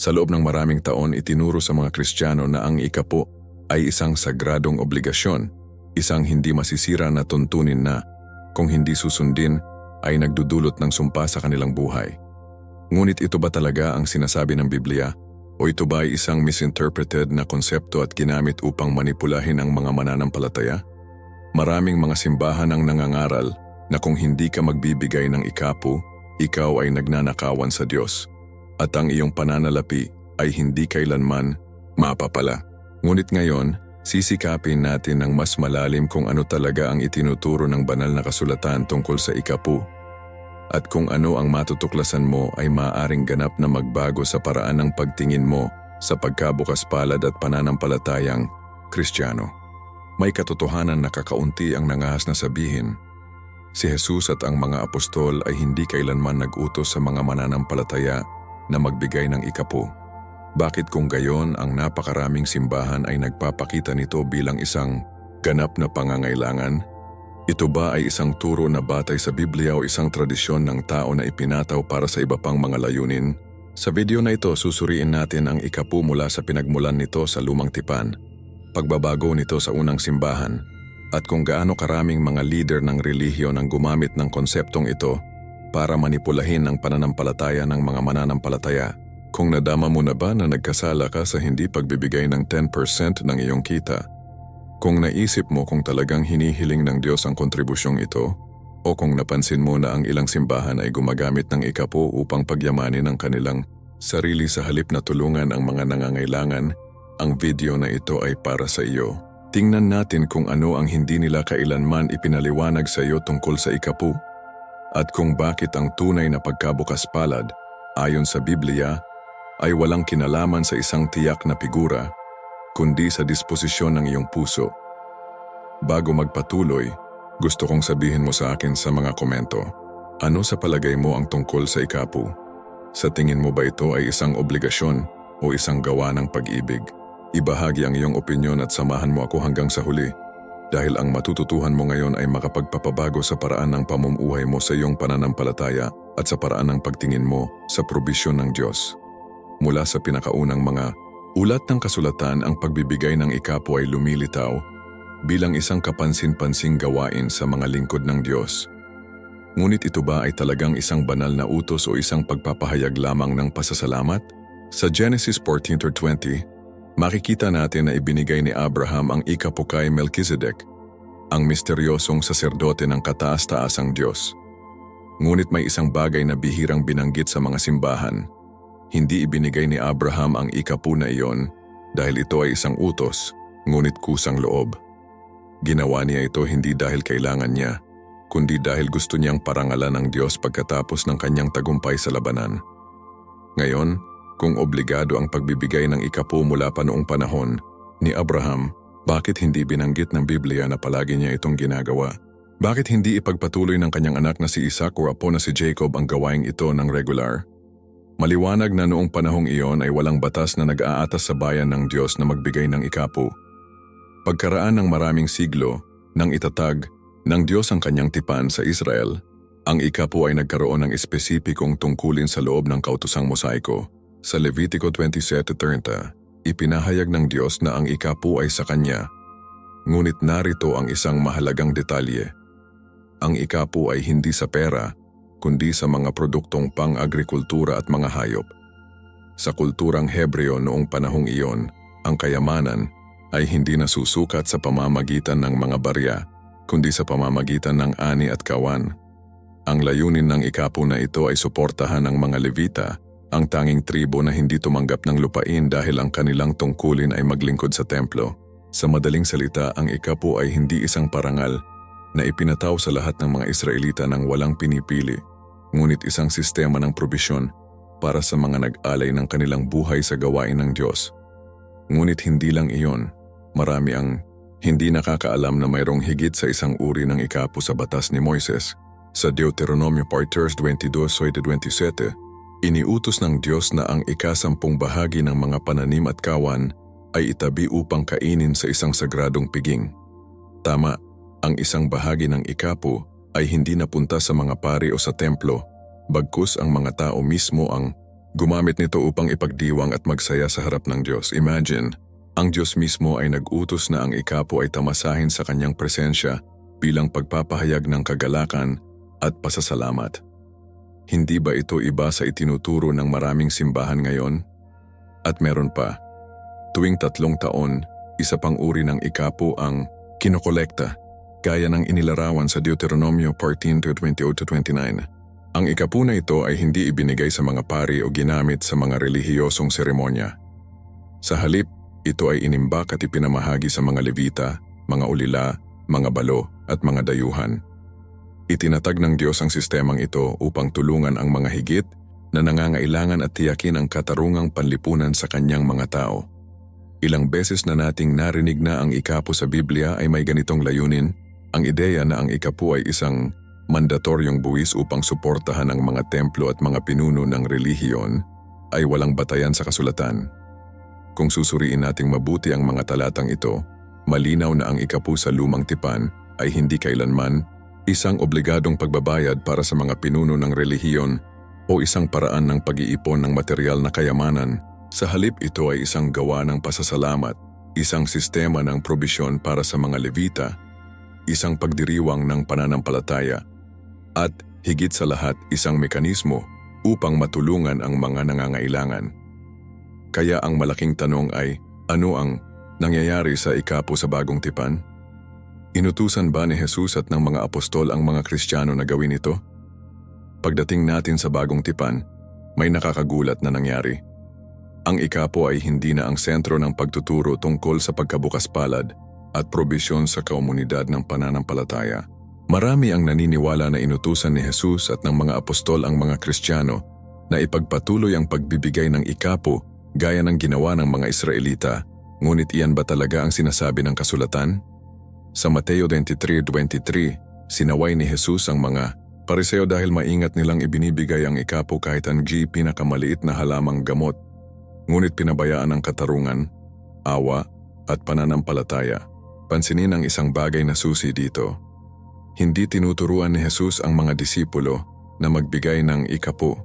Sa loob ng maraming taon, itinuro sa mga Kristiyano na ang ikapo ay isang sagradong obligasyon, isang hindi masisira na tuntunin na, kung hindi susundin, ay nagdudulot ng sumpa sa kanilang buhay. Ngunit ito ba talaga ang sinasabi ng Biblia? O ito ba ay isang misinterpreted na konsepto at ginamit upang manipulahin ang mga mananampalataya? Maraming mga simbahan ang nangangaral na kung hindi ka magbibigay ng ikapu, ikaw ay nagnanakawan sa Diyos. At ang iyong pananalapi ay hindi kailanman mapapala. Ngunit ngayon, sisikapin natin ng mas malalim kung ano talaga ang itinuturo ng banal na kasulatan tungkol sa ikapu at kung ano ang matutuklasan mo ay maaaring ganap na magbago sa paraan ng pagtingin mo sa pagkabukas palad at pananampalatayang Kristiyano. May katotohanan na kakaunti ang nangahas na sabihin. Si Jesus at ang mga apostol ay hindi kailanman nag-utos sa mga mananampalataya na magbigay ng ikapo. Bakit kung gayon ang napakaraming simbahan ay nagpapakita nito bilang isang ganap na pangangailangan ito ba ay isang turo na batay sa Biblia o isang tradisyon ng tao na ipinataw para sa iba pang mga layunin? Sa video na ito, susuriin natin ang ikapu mula sa pinagmulan nito sa lumang tipan, pagbabago nito sa unang simbahan, at kung gaano karaming mga leader ng relihiyon ang gumamit ng konseptong ito para manipulahin ang pananampalataya ng mga mananampalataya. Kung nadama mo na ba na nagkasala ka sa hindi pagbibigay ng 10% ng iyong kita, kung naisip mo kung talagang hinihiling ng Diyos ang kontribusyong ito, o kung napansin mo na ang ilang simbahan ay gumagamit ng ikapo upang pagyamanin ang kanilang sarili sa halip na tulungan ang mga nangangailangan, ang video na ito ay para sa iyo. Tingnan natin kung ano ang hindi nila kailanman ipinaliwanag sa iyo tungkol sa ikapu at kung bakit ang tunay na pagkabukas palad, ayon sa Biblia, ay walang kinalaman sa isang tiyak na figura kundi sa disposisyon ng iyong puso. Bago magpatuloy, gusto kong sabihin mo sa akin sa mga komento, ano sa palagay mo ang tungkol sa ikapu? Sa tingin mo ba ito ay isang obligasyon o isang gawa ng pag-ibig? Ibahagi ang iyong opinyon at samahan mo ako hanggang sa huli dahil ang matututuhan mo ngayon ay makapagpapabago sa paraan ng pamumuhay mo sa iyong pananampalataya at sa paraan ng pagtingin mo sa probisyon ng Diyos. Mula sa pinakaunang mga Ulat ng kasulatan ang pagbibigay ng ikapo ay lumilitaw bilang isang kapansin-pansing gawain sa mga lingkod ng Diyos. Ngunit ito ba ay talagang isang banal na utos o isang pagpapahayag lamang ng pasasalamat? Sa Genesis 14.20, makikita natin na ibinigay ni Abraham ang ikapo kay Melchizedek, ang misteryosong saserdote ng kataas-taasang Diyos. Ngunit may isang bagay na bihirang binanggit sa mga simbahan – hindi ibinigay ni Abraham ang ikapu na iyon dahil ito ay isang utos, ngunit kusang loob. Ginawa niya ito hindi dahil kailangan niya, kundi dahil gusto niyang parangalan ng Diyos pagkatapos ng kanyang tagumpay sa labanan. Ngayon, kung obligado ang pagbibigay ng ikapu mula pa noong panahon ni Abraham, bakit hindi binanggit ng Biblia na palagi niya itong ginagawa? Bakit hindi ipagpatuloy ng kanyang anak na si Isaac o apo na si Jacob ang gawaing ito ng regular? Maliwanag na noong panahong iyon ay walang batas na nag-aatas sa bayan ng Diyos na magbigay ng ikapu. Pagkaraan ng maraming siglo, nang itatag ng Diyos ang kanyang tipan sa Israel, ang ikapu ay nagkaroon ng espesipikong tungkulin sa loob ng kautusang mosaiko. Sa Levitico 27.30, ipinahayag ng Diyos na ang ikapu ay sa kanya. Ngunit narito ang isang mahalagang detalye. Ang ikapu ay hindi sa pera, kundi sa mga produktong pang-agrikultura at mga hayop. Sa kulturang Hebreo noong panahong iyon, ang kayamanan ay hindi nasusukat sa pamamagitan ng mga barya, kundi sa pamamagitan ng ani at kawan. Ang layunin ng ikapo na ito ay suportahan ng mga Levita, ang tanging tribo na hindi tumanggap ng lupain dahil ang kanilang tungkulin ay maglingkod sa templo. Sa madaling salita, ang ikapo ay hindi isang parangal na ipinataw sa lahat ng mga Israelita nang walang pinipili ngunit isang sistema ng probisyon para sa mga nag-alay ng kanilang buhay sa gawain ng Diyos. Ngunit hindi lang iyon, marami ang hindi nakakaalam na mayroong higit sa isang uri ng ikapo sa batas ni Moises. Sa Deuteronomio Parters 22.27, iniutos ng Diyos na ang ikasampung bahagi ng mga pananim at kawan ay itabi upang kainin sa isang sagradong piging. Tama, ang isang bahagi ng ikapo ay hindi napunta sa mga pari o sa templo, bagkus ang mga tao mismo ang Gumamit nito upang ipagdiwang at magsaya sa harap ng Diyos. Imagine, ang Diyos mismo ay nag-utos na ang ikapo ay tamasahin sa kanyang presensya bilang pagpapahayag ng kagalakan at pasasalamat. Hindi ba ito iba sa itinuturo ng maraming simbahan ngayon? At meron pa, tuwing tatlong taon, isa pang uri ng ikapo ang kinokolekta, gaya ng inilarawan sa Deuteronomio 14-28-29. Ang ikapo na ito ay hindi ibinigay sa mga pari o ginamit sa mga relihiyosong seremonya. Sa halip, ito ay inimbak at ipinamahagi sa mga levita, mga ulila, mga balo at mga dayuhan. Itinatag ng Diyos ang sistemang ito upang tulungan ang mga higit na nangangailangan at tiyakin ang katarungang panlipunan sa kanyang mga tao. Ilang beses na nating narinig na ang ikapo sa Biblia ay may ganitong layunin, ang ideya na ang ikapo ay isang mandatoryong buwis upang suportahan ang mga templo at mga pinuno ng relihiyon ay walang batayan sa kasulatan. Kung susuriin nating mabuti ang mga talatang ito, malinaw na ang ikapu sa lumang tipan ay hindi kailanman isang obligadong pagbabayad para sa mga pinuno ng relihiyon o isang paraan ng pag-iipon ng material na kayamanan. Sa halip ito ay isang gawa ng pasasalamat, isang sistema ng probisyon para sa mga levita, isang pagdiriwang ng pananampalataya, at higit sa lahat isang mekanismo upang matulungan ang mga nangangailangan. Kaya ang malaking tanong ay, ano ang nangyayari sa ikapo sa bagong tipan? Inutusan ba ni Jesus at ng mga apostol ang mga Kristiyano na gawin ito? Pagdating natin sa bagong tipan, may nakakagulat na nangyari. Ang ikapo ay hindi na ang sentro ng pagtuturo tungkol sa pagkabukas palad at probisyon sa komunidad ng pananampalataya. Marami ang naniniwala na inutusan ni Jesus at ng mga apostol ang mga Kristiyano na ipagpatuloy ang pagbibigay ng ikapo gaya ng ginawa ng mga Israelita, ngunit iyan ba talaga ang sinasabi ng kasulatan? Sa Mateo 23.23, sinaway ni Jesus ang mga pariseo dahil maingat nilang ibinibigay ang ikapo kahit ang G pinakamaliit na halamang gamot, ngunit pinabayaan ang katarungan, awa, at pananampalataya. Pansinin ang isang bagay na susi dito. Hindi tinuturuan ni Jesus ang mga disipulo na magbigay ng ikapo,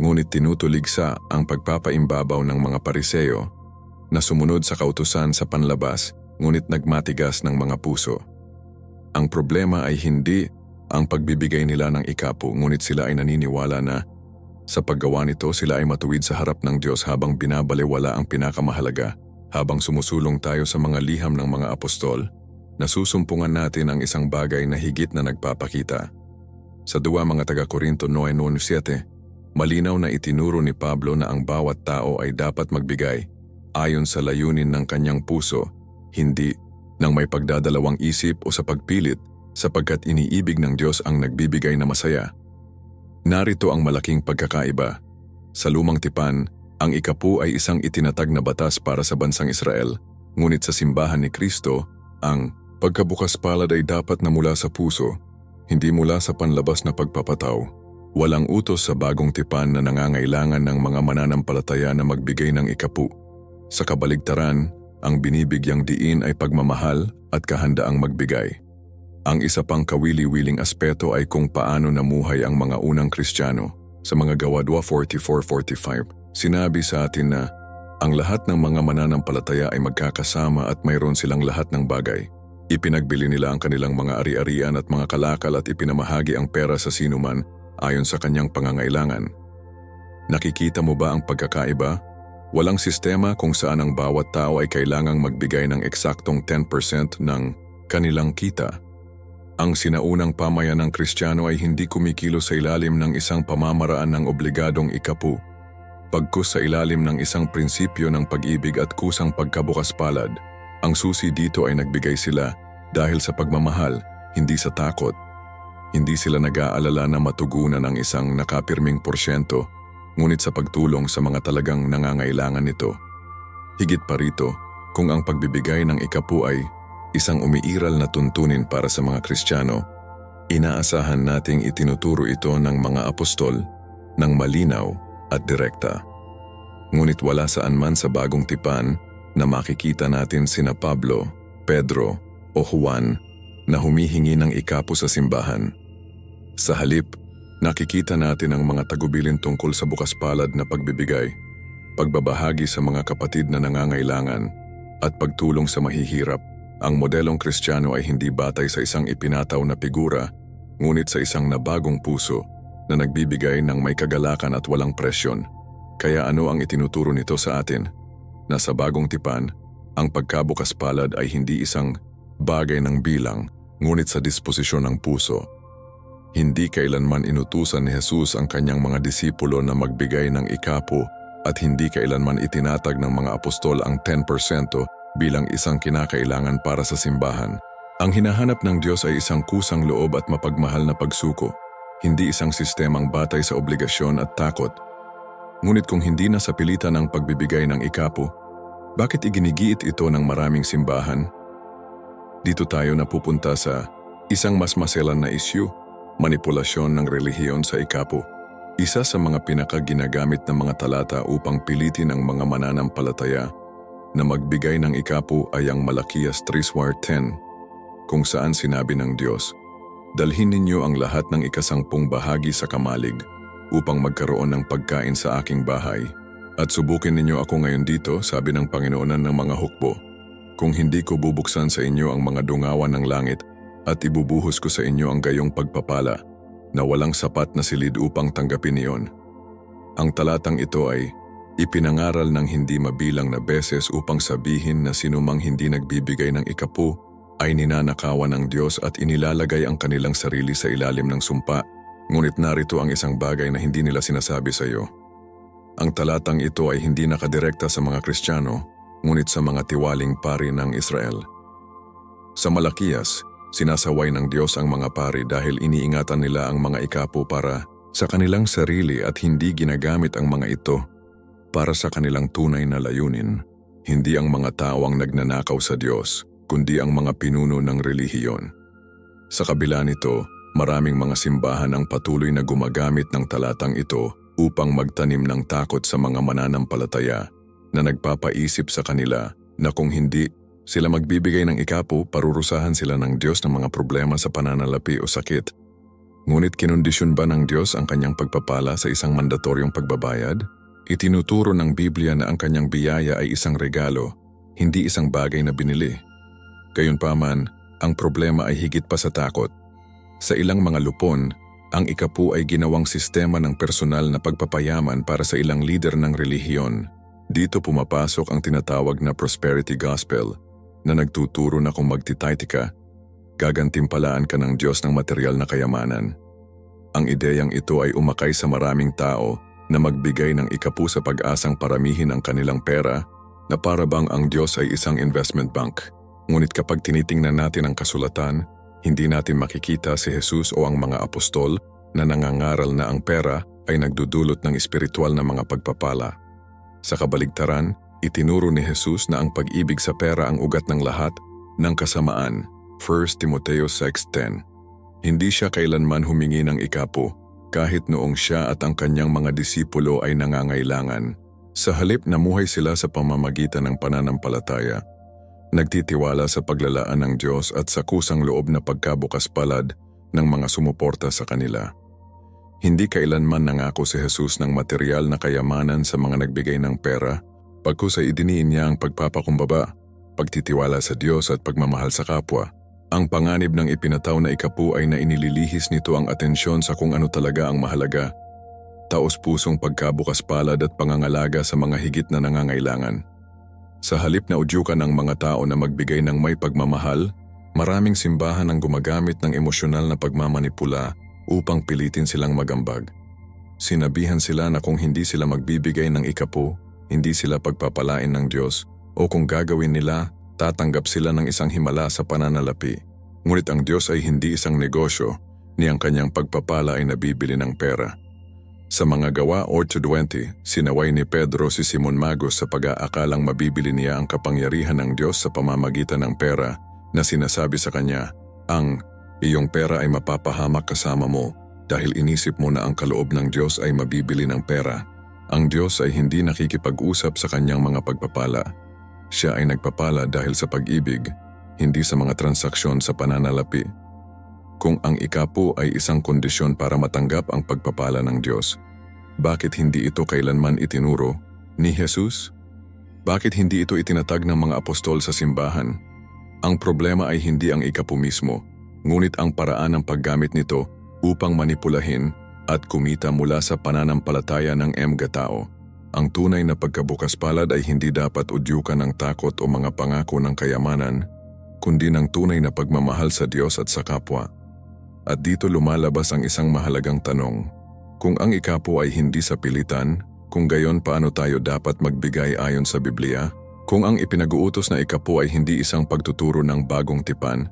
ngunit tinutuligsa ang pagpapaimbabaw ng mga pariseo na sumunod sa kautusan sa panlabas ngunit nagmatigas ng mga puso. Ang problema ay hindi ang pagbibigay nila ng ikapo ngunit sila ay naniniwala na sa paggawa nito sila ay matuwid sa harap ng Diyos habang binabalewala ang pinakamahalaga habang sumusulong tayo sa mga liham ng mga apostol, nasusumpungan natin ang isang bagay na higit na nagpapakita. Sa duwa mga taga-Korinto 9.7, malinaw na itinuro ni Pablo na ang bawat tao ay dapat magbigay ayon sa layunin ng kanyang puso hindi nang may pagdadalawang isip o sa pagpilit sapagkat iniibig ng Diyos ang nagbibigay na masaya. Narito ang malaking pagkakaiba. Sa lumang tipan, ang ikapu ay isang itinatag na batas para sa bansang Israel, ngunit sa simbahan ni Kristo, ang pagkabukas palad ay dapat na mula sa puso, hindi mula sa panlabas na pagpapataw. Walang utos sa bagong tipan na nangangailangan ng mga mananampalataya na magbigay ng ikapu. Sa kabaligtaran, ang binibigyang diin ay pagmamahal at kahandaang magbigay. Ang isa pang kawili-wiling aspeto ay kung paano namuhay ang mga unang Kristiyano. Sa mga gawadwa 44-45, sinabi sa atin na ang lahat ng mga mananampalataya ay magkakasama at mayroon silang lahat ng bagay. Ipinagbili nila ang kanilang mga ari-arian at mga kalakal at ipinamahagi ang pera sa sinuman ayon sa kanyang pangangailangan. Nakikita mo ba ang pagkakaiba? Walang sistema kung saan ang bawat tao ay kailangang magbigay ng eksaktong 10% ng kanilang kita. Ang sinaunang pamayan ng Kristiyano ay hindi kumikilo sa ilalim ng isang pamamaraan ng obligadong ikapu, pagkus sa ilalim ng isang prinsipyo ng pag-ibig at kusang pagkabukas palad. Ang susi dito ay nagbigay sila dahil sa pagmamahal, hindi sa takot. Hindi sila nag-aalala na matugunan ang isang nakapirming porsyento ngunit sa pagtulong sa mga talagang nangangailangan nito. Higit pa rito, kung ang pagbibigay ng ikapu ay isang umiiral na tuntunin para sa mga Kristiyano, inaasahan nating itinuturo ito ng mga apostol ng malinaw at direkta. Ngunit wala saan man sa bagong tipan na makikita natin sina Pablo, Pedro o Juan na humihingi ng ikapu sa simbahan. Sa halip, nakikita natin ang mga tagubilin tungkol sa bukas palad na pagbibigay, pagbabahagi sa mga kapatid na nangangailangan, at pagtulong sa mahihirap. Ang modelong kristyano ay hindi batay sa isang ipinataw na figura, ngunit sa isang nabagong puso na nagbibigay ng may kagalakan at walang presyon. Kaya ano ang itinuturo nito sa atin? Na sa bagong tipan, ang pagkabukas palad ay hindi isang bagay ng bilang, ngunit sa disposisyon ng puso. Hindi kailanman inutusan ni Jesus ang kanyang mga disipulo na magbigay ng ikapo at hindi kailanman itinatag ng mga apostol ang 10% bilang isang kinakailangan para sa simbahan. Ang hinahanap ng Diyos ay isang kusang loob at mapagmahal na pagsuko, hindi isang sistemang batay sa obligasyon at takot. Ngunit kung hindi na sa pilitan ang pagbibigay ng ikapo, bakit iginigiit ito ng maraming simbahan? Dito tayo napupunta sa isang mas maselan na issue, manipulasyon ng relihiyon sa ikapo. Isa sa mga pinakaginagamit na mga talata upang pilitin ang mga mananampalataya na magbigay ng ikapo ay ang Malakias 3.10 kung saan sinabi ng Diyos, Dalhin ninyo ang lahat ng ikasangpung bahagi sa kamalig upang magkaroon ng pagkain sa aking bahay. At subukin ninyo ako ngayon dito, sabi ng Panginoonan ng mga hukbo, kung hindi ko bubuksan sa inyo ang mga dungawan ng langit at ibubuhos ko sa inyo ang gayong pagpapala na walang sapat na silid upang tanggapin niyon. Ang talatang ito ay ipinangaral ng hindi mabilang na beses upang sabihin na sinumang hindi nagbibigay ng ikapu ay ninanakawan ng Diyos at inilalagay ang kanilang sarili sa ilalim ng sumpa. Ngunit narito ang isang bagay na hindi nila sinasabi sa iyo. Ang talatang ito ay hindi nakadirekta sa mga Kristiyano, ngunit sa mga tiwaling pari ng Israel. Sa Malakias, sinasaway ng Diyos ang mga pari dahil iniingatan nila ang mga ikapo para sa kanilang sarili at hindi ginagamit ang mga ito para sa kanilang tunay na layunin. Hindi ang mga tao ang nagnanakaw sa Diyos, kundi ang mga pinuno ng relihiyon. Sa kabila nito, maraming mga simbahan ang patuloy na gumagamit ng talatang ito upang magtanim ng takot sa mga mananampalataya na nagpapaisip sa kanila na kung hindi sila magbibigay ng ikapo, parurusahan sila ng Diyos ng mga problema sa pananalapi o sakit. Ngunit kinondisyon ba ng Diyos ang kanyang pagpapala sa isang mandatoryong pagbabayad? Itinuturo ng Biblia na ang kanyang biyaya ay isang regalo, hindi isang bagay na binili. Gayunpaman, ang problema ay higit pa sa takot. Sa ilang mga lupon, ang ikapu ay ginawang sistema ng personal na pagpapayaman para sa ilang lider ng relihiyon. Dito pumapasok ang tinatawag na prosperity gospel na nagtuturo na kung magtitayte ka, gagantimpalaan ka ng Diyos ng material na kayamanan. Ang ideyang ito ay umakay sa maraming tao na magbigay ng ikapu sa pag-asang paramihin ang kanilang pera na para bang ang Diyos ay isang investment bank. Ngunit kapag tinitingnan natin ang kasulatan, hindi natin makikita si Jesus o ang mga apostol na nangangaral na ang pera ay nagdudulot ng espiritual na mga pagpapala. Sa kabaligtaran, itinuro ni Jesus na ang pag-ibig sa pera ang ugat ng lahat ng kasamaan. 1 Timoteo 6.10 Hindi siya kailanman humingi ng ikapo kahit noong siya at ang kanyang mga disipulo ay nangangailangan. Sa halip namuhay sila sa pamamagitan ng pananampalataya Nagtitiwala sa paglalaan ng Diyos at sa kusang loob na pagkabukas palad ng mga sumuporta sa kanila. Hindi kailanman nangako si Jesus ng material na kayamanan sa mga nagbigay ng pera, pagkus ay idiniin niya ang pagpapakumbaba, pagtitiwala sa Diyos at pagmamahal sa kapwa. Ang panganib ng ipinataw na ikapu ay na inililihis nito ang atensyon sa kung ano talaga ang mahalaga, taos-pusong pagkabukas palad at pangangalaga sa mga higit na nangangailangan. Sa halip na udyukan ng mga tao na magbigay ng may pagmamahal, maraming simbahan ang gumagamit ng emosyonal na pagmamanipula upang pilitin silang magambag. Sinabihan sila na kung hindi sila magbibigay ng ikapo, hindi sila pagpapalain ng Diyos o kung gagawin nila, tatanggap sila ng isang himala sa pananalapi. Ngunit ang Diyos ay hindi isang negosyo, ni ang kanyang pagpapala ay nabibili ng pera. Sa mga gawa 8.20, sinaway ni Pedro si Simon Magos sa pag-aakalang mabibili niya ang kapangyarihan ng Diyos sa pamamagitan ng pera na sinasabi sa kanya, ang iyong pera ay mapapahamak kasama mo dahil inisip mo na ang kaloob ng Diyos ay mabibili ng pera. Ang Diyos ay hindi nakikipag-usap sa kanyang mga pagpapala. Siya ay nagpapala dahil sa pag-ibig, hindi sa mga transaksyon sa pananalapi. Kung ang ikapo ay isang kondisyon para matanggap ang pagpapala ng Diyos, bakit hindi ito kailanman itinuro ni Jesus? Bakit hindi ito itinatag ng mga apostol sa simbahan? Ang problema ay hindi ang ikapo mismo, ngunit ang paraan ng paggamit nito upang manipulahin at kumita mula sa pananampalataya ng mga tao. Ang tunay na pagkabukas palad ay hindi dapat udyukan ng takot o mga pangako ng kayamanan, kundi ng tunay na pagmamahal sa Diyos at sa kapwa. At dito lumalabas ang isang mahalagang tanong. Kung ang ikapo ay hindi sa pilitan, kung gayon paano tayo dapat magbigay ayon sa Biblia? Kung ang ipinag-uutos na ikapo ay hindi isang pagtuturo ng bagong tipan,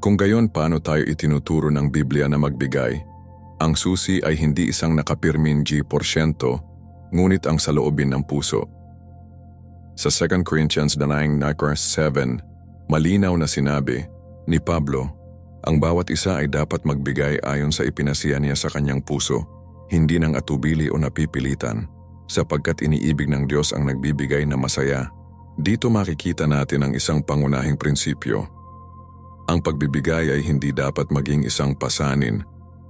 kung gayon paano tayo itinuturo ng Biblia na magbigay? Ang susi ay hindi isang nakapirmin G porsyento, ngunit ang saloobin ng puso. Sa 2 Corinthians 9, 7, malinaw na sinabi ni Pablo, ang bawat isa ay dapat magbigay ayon sa ipinasiya niya sa kanyang puso, hindi ng atubili o napipilitan, sapagkat iniibig ng Diyos ang nagbibigay na masaya. Dito makikita natin ang isang pangunahing prinsipyo. Ang pagbibigay ay hindi dapat maging isang pasanin,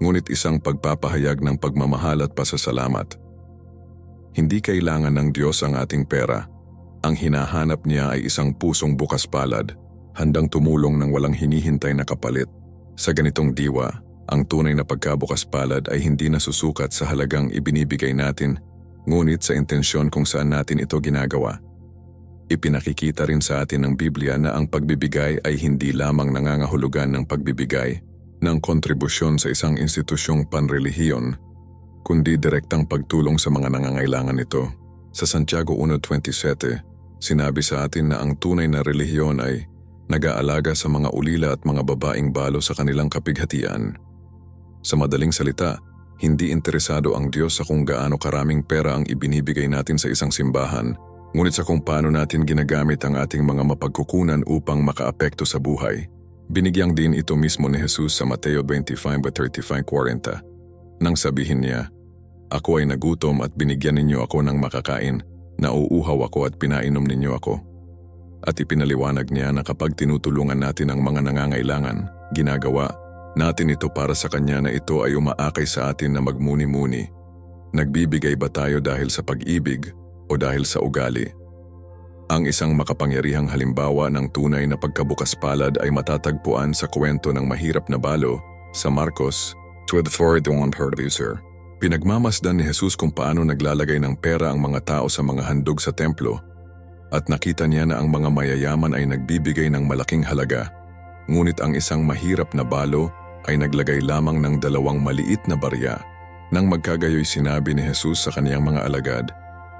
ngunit isang pagpapahayag ng pagmamahal at pasasalamat. Hindi kailangan ng Diyos ang ating pera. Ang hinahanap niya ay isang pusong bukas palad, handang tumulong ng walang hinihintay na kapalit. Sa ganitong diwa, ang tunay na pagkabukas palad ay hindi nasusukat sa halagang ibinibigay natin, ngunit sa intensyon kung saan natin ito ginagawa. Ipinakikita rin sa atin ng Biblia na ang pagbibigay ay hindi lamang nangangahulugan ng pagbibigay ng kontribusyon sa isang institusyong panrelihiyon, kundi direktang pagtulong sa mga nangangailangan nito. Sa Santiago 1.27, sinabi sa atin na ang tunay na relihiyon ay nag-aalaga sa mga ulila at mga babaeng balo sa kanilang kapighatian. Sa madaling salita, hindi interesado ang Diyos sa kung gaano karaming pera ang ibinibigay natin sa isang simbahan, ngunit sa kung paano natin ginagamit ang ating mga mapagkukunan upang makaapekto sa buhay. Binigyang din ito mismo ni Jesus sa Mateo 25-35-40. Nang sabihin niya, Ako ay nagutom at binigyan ninyo ako ng makakain, nauuhaw ako at pinainom ninyo ako. At ipinaliwanag niya na kapag tinutulungan natin ang mga nangangailangan, ginagawa natin ito para sa kanya na ito ay umaakay sa atin na magmuni-muni. Nagbibigay ba tayo dahil sa pag-ibig o dahil sa ugali? Ang isang makapangyarihang halimbawa ng tunay na pagkabukas palad ay matatagpuan sa kwento ng mahirap na balo sa Marcos 12.41 producer. Pinagmamasdan ni Jesus kung paano naglalagay ng pera ang mga tao sa mga handog sa templo at nakita niya na ang mga mayayaman ay nagbibigay ng malaking halaga. Ngunit ang isang mahirap na balo ay naglagay lamang ng dalawang maliit na barya. Nang magkagayoy sinabi ni Jesus sa kaniyang mga alagad,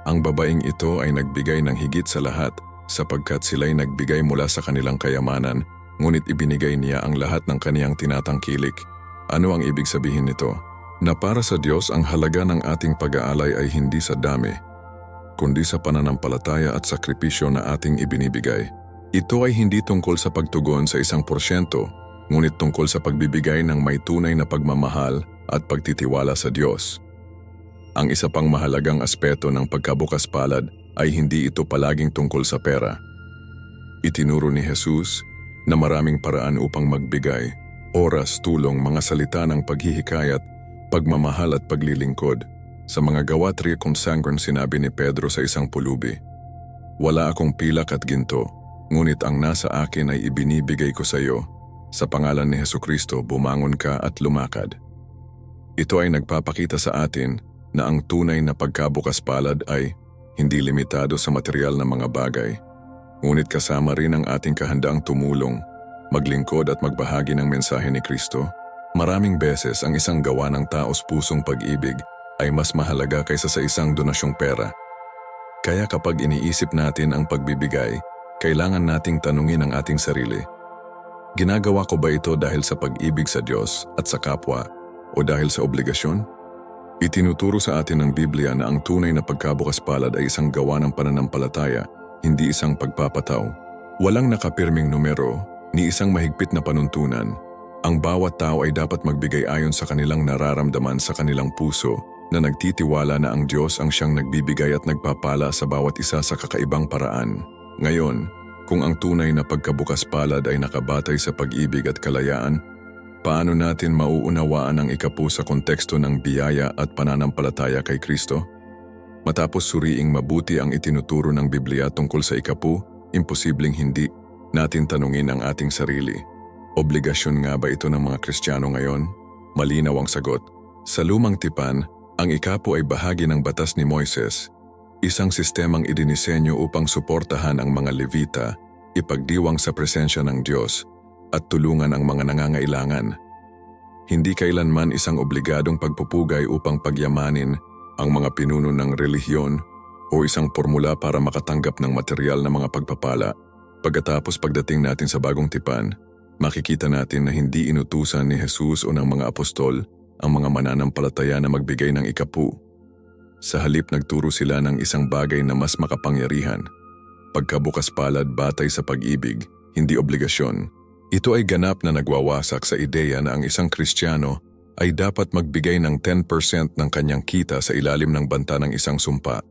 ang babaeng ito ay nagbigay ng higit sa lahat sapagkat sila'y nagbigay mula sa kanilang kayamanan ngunit ibinigay niya ang lahat ng kaniyang tinatangkilik. Ano ang ibig sabihin nito? Na para sa Diyos ang halaga ng ating pag-aalay ay hindi sa dami, kundi sa pananampalataya at sakripisyo na ating ibinibigay. Ito ay hindi tungkol sa pagtugon sa isang porsyento, ngunit tungkol sa pagbibigay ng may tunay na pagmamahal at pagtitiwala sa Diyos. Ang isa pang mahalagang aspeto ng pagkabukas palad ay hindi ito palaging tungkol sa pera. Itinuro ni Jesus na maraming paraan upang magbigay, oras, tulong, mga salita ng paghihikayat, pagmamahal at paglilingkod – sa mga gawa 3 consangron sinabi ni Pedro sa isang pulubi, Wala akong pilak at ginto, ngunit ang nasa akin ay ibinibigay ko sa iyo. Sa pangalan ni Heso Kristo, bumangon ka at lumakad. Ito ay nagpapakita sa atin na ang tunay na pagkabukas palad ay hindi limitado sa material na mga bagay, ngunit kasama rin ang ating kahandaang tumulong, maglingkod at magbahagi ng mensahe ni Kristo. Maraming beses ang isang gawa ng taos pusong pag-ibig ay mas mahalaga kaysa sa isang donasyong pera. Kaya kapag iniisip natin ang pagbibigay, kailangan nating tanungin ang ating sarili. Ginagawa ko ba ito dahil sa pag-ibig sa Diyos at sa kapwa o dahil sa obligasyon? Itinuturo sa atin ng Biblia na ang tunay na pagkabukas palad ay isang gawa ng pananampalataya, hindi isang pagpapataw. Walang nakapirming numero, ni isang mahigpit na panuntunan. Ang bawat tao ay dapat magbigay ayon sa kanilang nararamdaman sa kanilang puso na nagtitiwala na ang Diyos ang siyang nagbibigay at nagpapala sa bawat isa sa kakaibang paraan. Ngayon, kung ang tunay na pagkabukas palad ay nakabatay sa pag-ibig at kalayaan, Paano natin mauunawaan ang ikapu sa konteksto ng biyaya at pananampalataya kay Kristo? Matapos suriing mabuti ang itinuturo ng Biblia tungkol sa ikapu, imposibleng hindi natin tanungin ang ating sarili. Obligasyon nga ba ito ng mga Kristiyano ngayon? Malinaw ang sagot. Sa lumang tipan, ang ikapu ay bahagi ng batas ni Moises, isang sistemang idinisenyo upang suportahan ang mga Levita, ipagdiwang sa presensya ng Diyos, at tulungan ang mga nangangailangan. Hindi kailanman isang obligadong pagpupugay upang pagyamanin ang mga pinuno ng relihiyon o isang formula para makatanggap ng material na mga pagpapala. Pagkatapos pagdating natin sa bagong tipan, makikita natin na hindi inutusan ni Jesus o ng mga apostol ang mga mananampalataya na magbigay ng ikapu. Sa halip nagturo sila ng isang bagay na mas makapangyarihan. Pagkabukas palad batay sa pag-ibig, hindi obligasyon. Ito ay ganap na nagwawasak sa ideya na ang isang Kristiyano ay dapat magbigay ng 10% ng kanyang kita sa ilalim ng banta ng isang sumpa.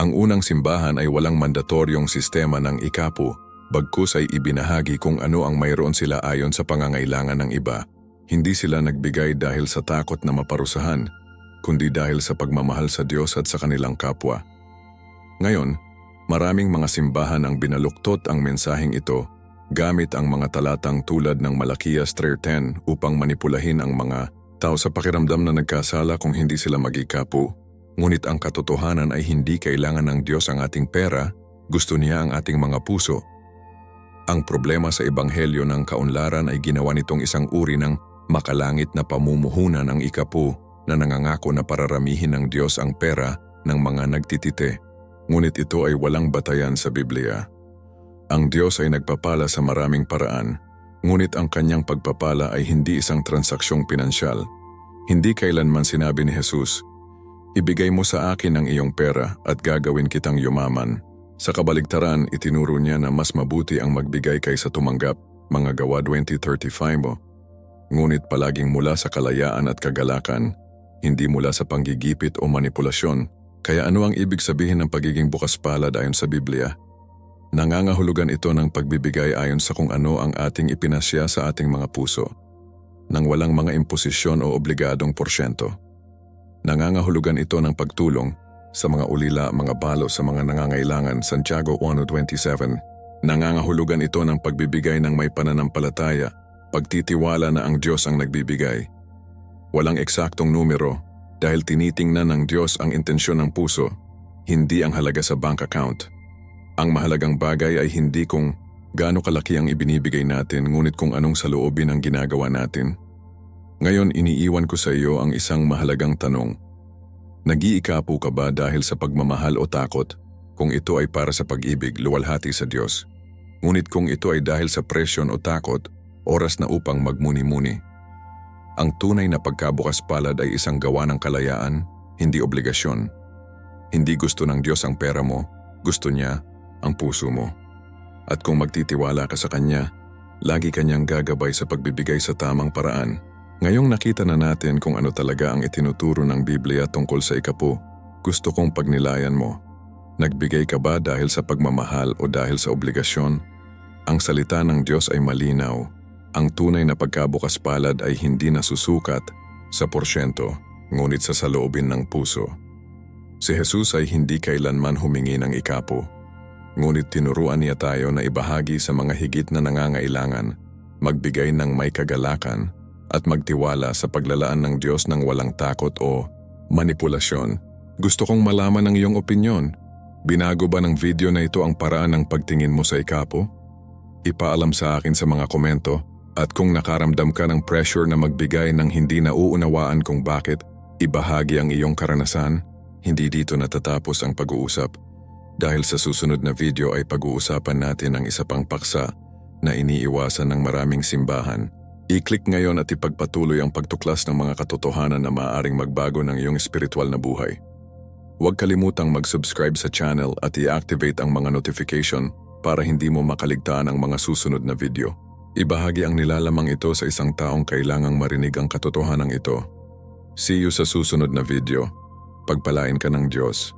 Ang unang simbahan ay walang mandatoryong sistema ng ikapu, bagkus ay ibinahagi kung ano ang mayroon sila ayon sa pangangailangan ng iba. Hindi sila nagbigay dahil sa takot na maparusahan, kundi dahil sa pagmamahal sa Diyos at sa kanilang kapwa. Ngayon, maraming mga simbahan ang binaluktot ang mensaheng ito gamit ang mga talatang tulad ng Malakias 3.10 upang manipulahin ang mga tao sa pakiramdam na nagkasala kung hindi sila magikapu. Ngunit ang katotohanan ay hindi kailangan ng Diyos ang ating pera, gusto niya ang ating mga puso. Ang problema sa ebanghelyo ng kaunlaran ay ginawa nitong isang uri ng makalangit na pamumuhunan ng ikapu na nangangako na pararamihin ng Diyos ang pera ng mga nagtitite. Ngunit ito ay walang batayan sa Biblia. Ang Diyos ay nagpapala sa maraming paraan, ngunit ang kanyang pagpapala ay hindi isang transaksyong pinansyal. Hindi kailanman sinabi ni Jesus, Ibigay mo sa akin ang iyong pera at gagawin kitang yumaman. Sa kabaligtaran, itinuro niya na mas mabuti ang magbigay kaysa tumanggap, mga gawa 2035 mo. Ngunit palaging mula sa kalayaan at kagalakan, hindi mula sa panggigipit o manipulasyon. Kaya ano ang ibig sabihin ng pagiging bukas palad ayon sa Biblia? Nangangahulugan ito ng pagbibigay ayon sa kung ano ang ating ipinasya sa ating mga puso, nang walang mga imposisyon o obligadong porsyento. Nangangahulugan ito ng pagtulong sa mga ulila, mga balo sa mga nangangailangan, Santiago 1.27. Nangangahulugan ito ng pagbibigay ng may pananampalataya, pagtitiwala na ang Diyos ang nagbibigay. Walang eksaktong numero dahil tinitingnan ng Diyos ang intensyon ng puso, hindi ang halaga sa bank account. Ang mahalagang bagay ay hindi kung gaano kalaki ang ibinibigay natin ngunit kung anong saloobin ang ginagawa natin. Ngayon iniiwan ko sa iyo ang isang mahalagang tanong. Nag-iikapo ka ba dahil sa pagmamahal o takot? Kung ito ay para sa pag-ibig, luwalhati sa Diyos. Ngunit kung ito ay dahil sa presyon o takot, oras na upang magmuni-muni. Ang tunay na pagkabukas palad ay isang gawa ng kalayaan, hindi obligasyon. Hindi gusto ng Diyos ang pera mo, gusto niya ang puso mo. At kung magtitiwala ka sa Kanya, lagi Kanyang gagabay sa pagbibigay sa tamang paraan. Ngayong nakita na natin kung ano talaga ang itinuturo ng Biblia tungkol sa ikapu, gusto kong pagnilayan mo. Nagbigay ka ba dahil sa pagmamahal o dahil sa obligasyon? Ang salita ng Diyos ay malinaw. Ang tunay na pagkabukas palad ay hindi nasusukat sa porsyento, ngunit sa saloobin ng puso. Si Jesus ay hindi kailanman humingi ng ikapo. Ngunit tinuruan niya tayo na ibahagi sa mga higit na nangangailangan, magbigay ng may kagalakan, at magtiwala sa paglalaan ng Diyos ng walang takot o manipulasyon. Gusto kong malaman ang iyong opinyon. Binago ba ng video na ito ang paraan ng pagtingin mo sa ikapo? Ipaalam sa akin sa mga komento at kung nakaramdam ka ng pressure na magbigay ng hindi nauunawaan kung bakit, ibahagi ang iyong karanasan, hindi dito natatapos ang pag-uusap. Dahil sa susunod na video ay pag-uusapan natin ang isa pang paksa na iniiwasan ng maraming simbahan. I-click ngayon at ipagpatuloy ang pagtuklas ng mga katotohanan na maaaring magbago ng iyong spiritual na buhay. Huwag kalimutang mag-subscribe sa channel at i-activate ang mga notification para hindi mo makaligtaan ang mga susunod na video. Ibahagi ang nilalamang ito sa isang taong kailangang marinig ang katotohanan ito. See you sa susunod na video. Pagpalain ka ng Diyos.